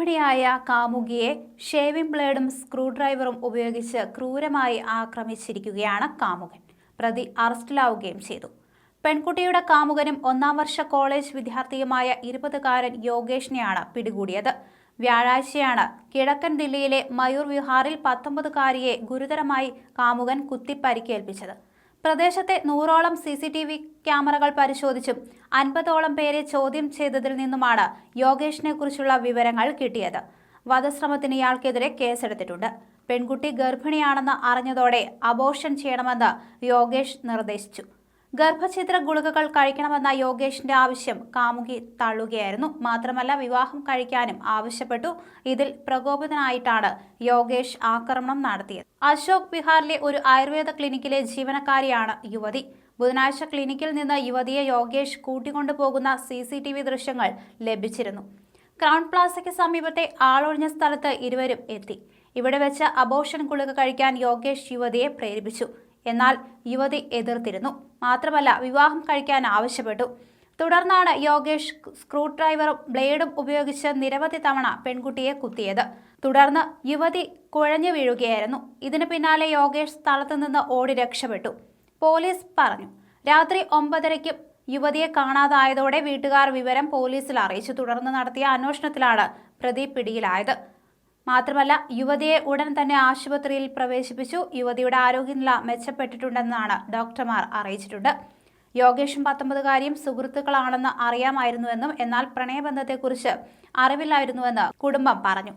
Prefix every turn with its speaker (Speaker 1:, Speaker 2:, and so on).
Speaker 1: ഗർഭിണിയായ കാമുകിയെ shaving ബ്ലേഡും screw ഡ്രൈവറും ഉപയോഗിച്ച് ക്രൂരമായി ആക്രമിച്ചിരിക്കുകയാണ് കാമുകൻ. പ്രതി അറസ്റ്റിലാവുകയും ചെയ്തു. പെൺകുട്ടിയുടെ കാമുകനും ഒന്നാം വർഷ കോളേജ് വിദ്യാർത്ഥിയുമായ ഇരുപതുകാരൻ യോഗേഷിനെയാണ് പിടികൂടിയത്. വ്യാഴാഴ്ചയാണ് കിഴക്കൻ ദില്ലിയിലെ മയൂർ വിഹാറിൽ പത്തൊമ്പതുകാരിയെ ഗുരുതരമായി കാമുകൻ കുത്തി പരിക്കേൽപ്പിച്ചത് പ്രദേശത്തെ നൂറോളം സി സി ടി വി ക്യാമറകൾ പരിശോധിച്ചും അൻപതോളം പേരെ ചോദ്യം ചെയ്തതിൽ നിന്നുമാണ് യോഗേഷിനെ കുറിച്ചുള്ള വിവരങ്ങൾ കിട്ടിയത്. വധശ്രമത്തിന് ഇയാൾക്കെതിരെ കേസെടുത്തിട്ടുണ്ട്. പെൺകുട്ടി ഗർഭിണിയാണെന്ന് അറിഞ്ഞതോടെ അബോർഷൻ ചെയ്യണമെന്ന് യോഗേഷ് നിർദ്ദേശിച്ചു. ഗർഭഛിദ്ര ഗുളികകൾ കഴിക്കണമെന്ന യോഗേഷിന്റെ ആവശ്യം കാമുകി തള്ളുകയായിരുന്നു. മാത്രമല്ല വിവാഹം കഴിക്കാനും ആവശ്യപ്പെട്ടു. ഇതിൽ പ്രകോപിതനായിട്ടാണ് യോഗേഷ് ആക്രമണം നടത്തിയത്. അശോക് ബിഹാറിലെ ഒരു ആയുർവേദ ക്ലിനിക്കിലെ ജീവനക്കാരിയാണ് യുവതി. ബുധനാഴ്ച ക്ലിനിക്കിൽ നിന്ന് യുവതിയെ യോഗേഷ് കൂട്ടിക്കൊണ്ടുപോകുന്ന സി സി ടി വി ദൃശ്യങ്ങൾ ലഭിച്ചിരുന്നു. ക്രൗൺ പ്ലാസയ്ക്ക് സമീപത്തെ ആളൊഴിഞ്ഞ സ്ഥലത്ത് ഇരുവരും എത്തി. ഇവിടെ വെച്ച് അബോഷൻ ഗുളിക കഴിക്കാൻ യോഗേഷ് യുവതിയെ പ്രേരിപ്പിച്ചു. എന്നാൽ യുവതി എതിർത്തിരുന്നു. മാത്രമല്ല വിവാഹം കഴിക്കാൻ ആവശ്യപ്പെട്ടു. തുടർന്നാണ് യോഗേഷ് സ്ക്രൂ ഡ്രൈവറും ബ്ലേഡും ഉപയോഗിച്ച് നിരവധി തവണ പെൺകുട്ടിയെ കുത്തിയത്. തുടർന്ന് യുവതി കുഴഞ്ഞു വീഴുകയായിരുന്നു. ഇതിന് പിന്നാലെ യോഗേഷ് സ്ഥലത്തു നിന്ന് ഓടി രക്ഷപ്പെട്ടു. പോലീസ് പറഞ്ഞു. രാത്രി ഒമ്പതരയ്ക്കും യുവതിയെ കാണാതായതോടെ വീട്ടുകാർ വിവരം പോലീസിൽ അറിയിച്ചു. തുടർന്ന് നടത്തിയ അന്വേഷണത്തിലാണ് പ്രതി പിടിയിലായത്. മാത്രമല്ല യുവതിയെ ഉടൻ തന്നെ ആശുപത്രിയിൽ പ്രവേശിപ്പിച്ചു. യുവതിയുടെ ആരോഗ്യനില മെച്ചപ്പെട്ടിട്ടുണ്ടെന്നാണ് ഡോക്ടർമാർ അറിയിച്ചിട്ടുണ്ട്. യോഗേഷും പത്തൊമ്പതുകാരിയും സുഹൃത്തുക്കളാണെന്ന് അറിയാമായിരുന്നുവെന്നും എന്നാൽ പ്രണയബന്ധത്തെക്കുറിച്ച് അറിവില്ലായിരുന്നുവെന്ന് കുടുംബം പറഞ്ഞു.